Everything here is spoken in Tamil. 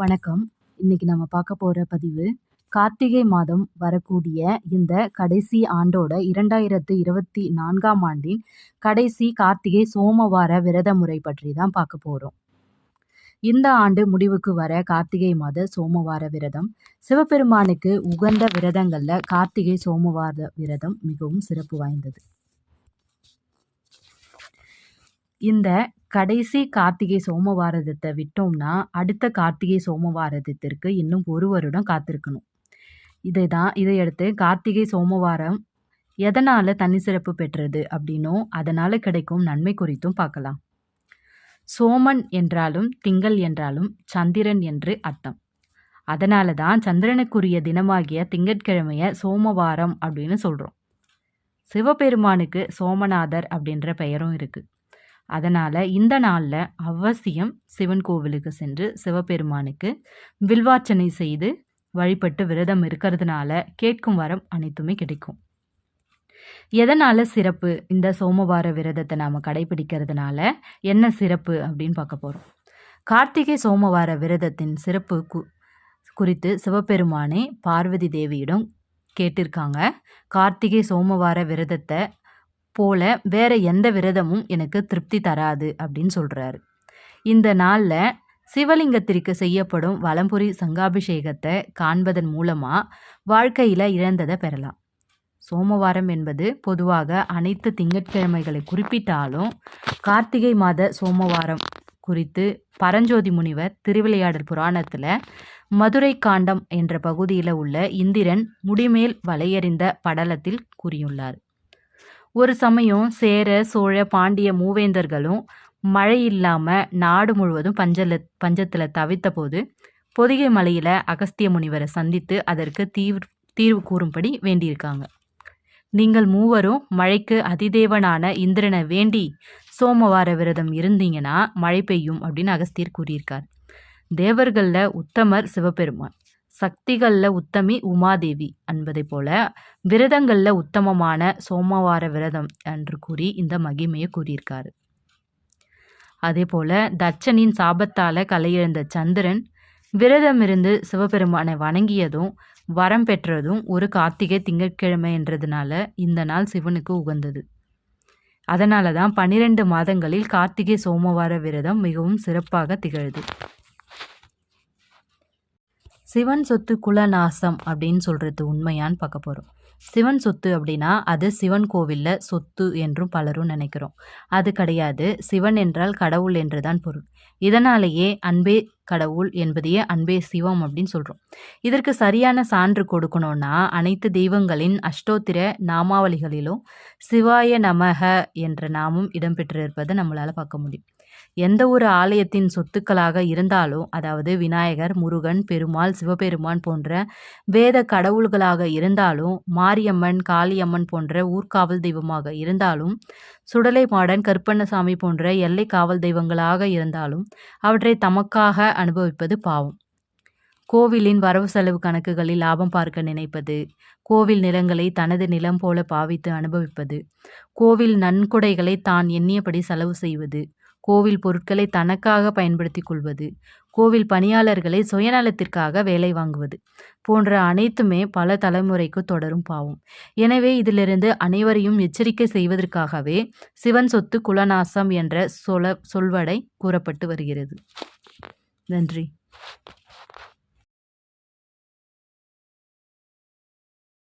வணக்கம். இன்னைக்கு நம்ம பார்க்க போகிற பதிவு கார்த்திகை மாதம் வரக்கூடிய இந்த கடைசி ஆண்டோட இரண்டாயிரத்து இருபத்தி நான்காம் ஆண்டின் கடைசி கார்த்திகை சோமவார விரத முறை பற்றி தான் பார்க்க போகிறோம் இந்த ஆண்டு முடிவுக்கு வர கார்த்திகை மாத சோமவார விரதம் சிவபெருமானுக்கு உகந்த விரதங்களில் கார்த்திகை சோமவார விரதம் மிகவும் சிறப்பு வாய்ந்தது. இந்த கடைசி கார்த்திகை சோமவாரதத்தை விட்டோம்னா அடுத்த கார்த்திகை சோமவாரதத்திற்கு இன்னும் ஒரு வருடம் காத்திருக்கணும். இதை தான் இதையடுத்து கார்த்திகை சோமவாரம் எதனால் தனி சிறப்பு பெற்றது அப்படின்னும் அதனால் கிடைக்கும் நன்மை குறித்தும் பார்க்கலாம். சோமன் என்றாலும் திங்கள் என்றாலும் சந்திரன் என்று அர்த்தம். அதனால தான் சந்திரனுக்குரிய தினமாகிய திங்கட்கிழமையை சோமவாரம் அப்படின்னு சொல்கிறோம் சிவபெருமானுக்கு சோமநாதர் அப்படின்ற பெயரும் இருக்குது அதனால் இந்த நாளில் அவசியம் சிவன் கோவிலுக்கு சென்று சிவபெருமானுக்கு வில்வார்ச்சனை செய்து வழிபட்டு விரதம் இருக்கிறதுனால கேட்கும் வரம் அனைத்துமே கிடைக்கும். எதனால் சிறப்பு இந்த சோமவார விரதத்தை நாம் கடைபிடிக்கிறதுனால என்ன சிறப்பு அப்படின்னு பார்க்க போகிறோம் கார்த்திகை சோமவார விரதத்தின் சிறப்பு கு குறித்து சிவபெருமானே பார்வதி தேவியிடம் கேட்டிருக்காங்க. கார்த்திகை சோமவார விரதத்தை போல வேற எந்த விரதமும் எனக்கு திருப்தி தராது அப்படின்னு சொல்கிறாரு இந்த நாளில் சிவலிங்கத்திற்கு செய்யப்படும் வலம்புரி சங்காபிஷேகத்தை காண்பதன் மூலமாக வாழ்க்கையில் இழந்ததை பெறலாம். சோமவாரம் என்பது பொதுவாக அனைத்து திங்கட்கிழமைகளை குறிப்பிட்டாலும் கார்த்திகை மாத சோமவாரம் குறித்து பரஞ்சோதி முனிவர் திருவிளையாடல் புராணத்தில் மதுரை காண்டம் என்ற பகுதியில் உள்ள இந்திரன் முடிமேல் வலையறிந்த படலத்தில் கூறியுள்ளார். ஒரு சமயம் சேர சோழ பாண்டிய மூவேந்தர்களும் மழை இல்லாமல் நாடு முழுவதும் பஞ்சல பஞ்சத்தில் தவித்த போது பொதிகை மலையில் அகஸ்திய முனிவரை சந்தித்து அதற்கு தீர்வு தீர்வு கூறும்படி வேண்டியிருக்காங்க. நீங்கள் மூவரும் மழைக்கு அதிதேவனான இந்திரனை வேண்டி சோமவார விரதம் இருந்தீங்கன்னா மழை பெய்யும் அப்படின்னு அகஸ்தியர் கூறியிருக்கார். தேவர்களில் உத்தமர் சிவபெருமான். சக்திகளில் உத்தமி உமாதேவி என்பதை போல விரதங்களில் உத்தமமான சோமவார விரதம் என்று கூறி இந்த மகிமையை கூறியிருக்காரு. அதே போல தட்சனின் சாபத்தால் கலையிழந்த சந்திரன் விரதம் இருந்து சிவபெருமானை வணங்கியதும் வரம் பெற்றதும் ஒரு கார்த்திகை திங்கட்கிழமை என்றதுனால இந்த நாள் சிவனுக்கு உகந்தது. அதனால தான் பன்னிரெண்டு மாதங்களில் கார்த்திகை சோமவார விரதம் மிகவும் சிறப்பாக திகழ்து. சிவன் சொத்து குலநாசம் அப்படின்னு சொல்கிறது உண்மையான்னு பார்க்க போகிறோம் சிவன் சொத்து அப்படின்னா அது சிவன் கோவிலில் சொத்து என்றும் பலரும் நினைக்கிறோம். அது கிடையாது. சிவன் என்றால் கடவுள் என்று தான் பொருள். இதனாலேயே அன்பே கடவுள் என்பதையே அன்பே சிவம் அப்படின்னு சொல்கிறோம் இதற்கு சரியான சான்று கொடுக்கணும்னா அனைத்து தெய்வங்களின் அஷ்டோத்திர நாமாவளிகளிலும் சிவாய நமக என்ற நாமும் இடம்பெற்றிருப்பதை நம்மளால் பார்க்க முடியும். எந்த ஒரு ஆலயத்தின் சொத்துக்களாக இருந்தாலும் அதாவது விநாயகர் முருகன் பெருமாள் சிவபெருமான் போன்ற வேத கடவுள்களாக இருந்தாலும் மாரியம்மன் காளியம்மன் போன்ற ஊர்காவல் தெய்வமாக இருந்தாலும் சுடலை மாடன் கருப்பண்ணசாமி போன்ற எல்லை காவல் தெய்வங்களாக இருந்தாலும் அவற்றை தமக்காக அனுபவிப்பது பாவம். கோவிலின் வரவு செலவு கணக்குகளில் லாபம் பார்க்க நினைப்பது கோவில் நிலங்களை தனது நிலம் போல பாவித்து அனுபவிப்பது கோவில் நன்கொடைகளை தான் எண்ணியபடி செலவு செய்வது கோவில் பொருட்களை தனக்காக பயன்படுத்தி கொள்வது கோவில் பணியாளர்களை சுயநலத்திற்காக வேலை வாங்குவது போன்ற அனைத்துமே பல தலைமுறைக்கு தொடரும் பாவம். எனவே இதிலிருந்து அனைவரையும் எச்சரிக்கை செய்வதற்காகவே சிவன் சொத்து குலநாசம் என்ற சொல சொல்வடை கூறப்பட்டு வருகிறது. நன்றி.